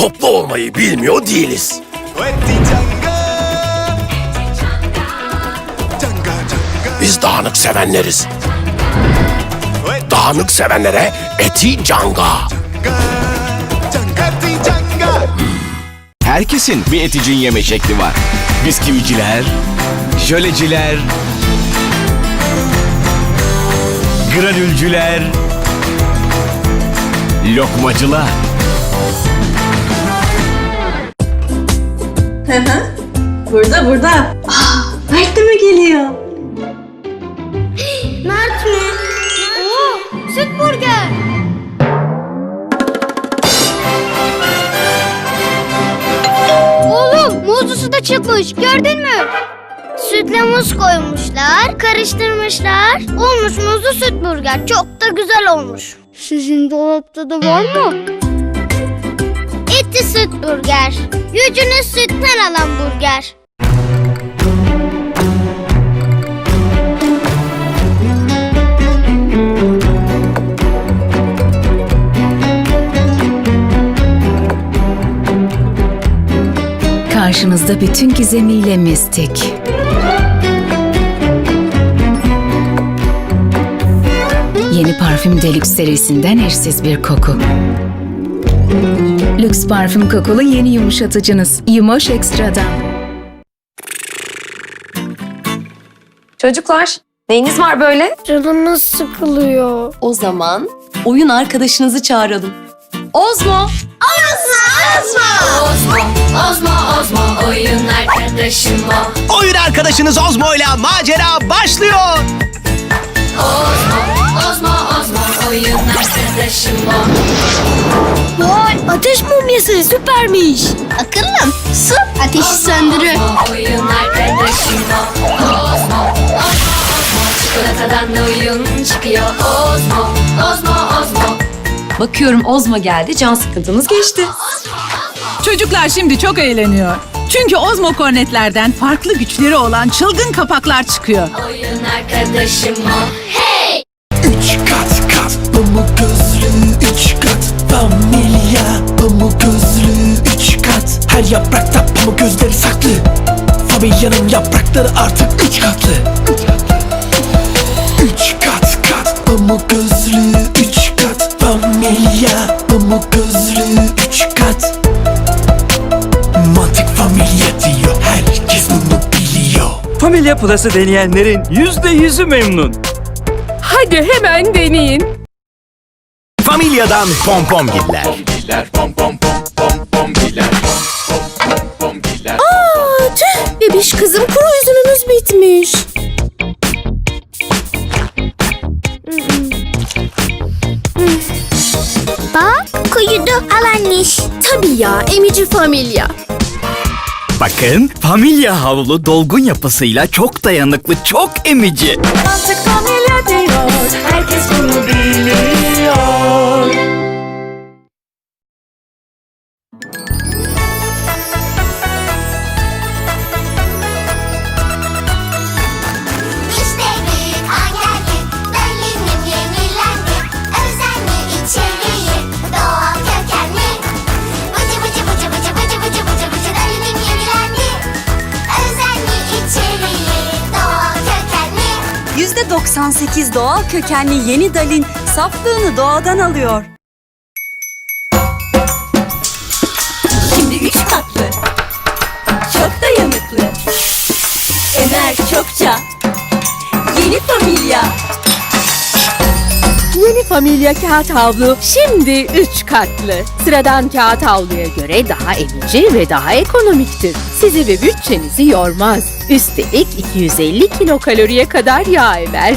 toplu olmayı bilmiyor değiliz. Biz dağınık sevenleriz. Dağınık sevenlere eti canga. Herkesin bir eticin yeme şekli var. Bisküviciler, jöleciler, granülcüler, lokmacılar. Hı hı. Burada burada. Aa, Mert de mi geliyor? Mert mi? Oo, süt burger. Oğlum muzlusu da çıkmış gördün mü? Sütle muz koymuşlar, karıştırmışlar. Olmuş muzlu süt burger. Çok da güzel olmuş. Sizin dolapta da var mı? Etli süt burger. Gücünü sütten alan burger. Karşınızda bütün gizemiyle mistik. Yeni parfüm Deluxe serisinden eşsiz bir koku. Lüks parfüm kokulu yeni yumuşatıcınız Yumoş Extra'dan. Çocuklar, neyiniz var böyle? Canımız sıkılıyor. O zaman oyun arkadaşınızı çağıralım. Ozmo! Oyun arkadaşınız Ozmo ile macera başlıyor. Vay ateş mumyası süpermiş. Akıllım su ateşi söndürür. Bakıyorum Ozmo geldi, can sıkıntınız geçti. Çocuklar şimdi çok eğleniyor. Çünkü Ozmo kornetlerden farklı güçleri olan çılgın kapaklar çıkıyor. Üç kat kat pamuk gözlü yaprakta pamuk gözleri saklı Familya'nın yaprakları artık üç katlı Üç kat kat pamuk gözlü üç kat Familya pamuk gözlü üç kat Mantık familya diyor herkes bunu biliyor Familya Plus'ı deneyenlerin yüzde yüzü memnun. Hadi hemen deneyin. Familya'dan pompom giller. Bebiş kızım kuru üzümümüz bitmiş. Bak kuyudu alanmış. Tabii ya emici familya. Bakın Familya havlu dolgun yapısıyla çok dayanıklı, çok emici. İşte %98 doğal kökenli yeni dalin saflığını doğadan alıyor. Yeni familya kağıt havlu şimdi 3 katlı. Sıradan kağıt havluya göre daha emici ve daha ekonomiktir. Sizi ve bütçenizi yormaz. Üstelik 250 kilokaloriye kadar yağ emer.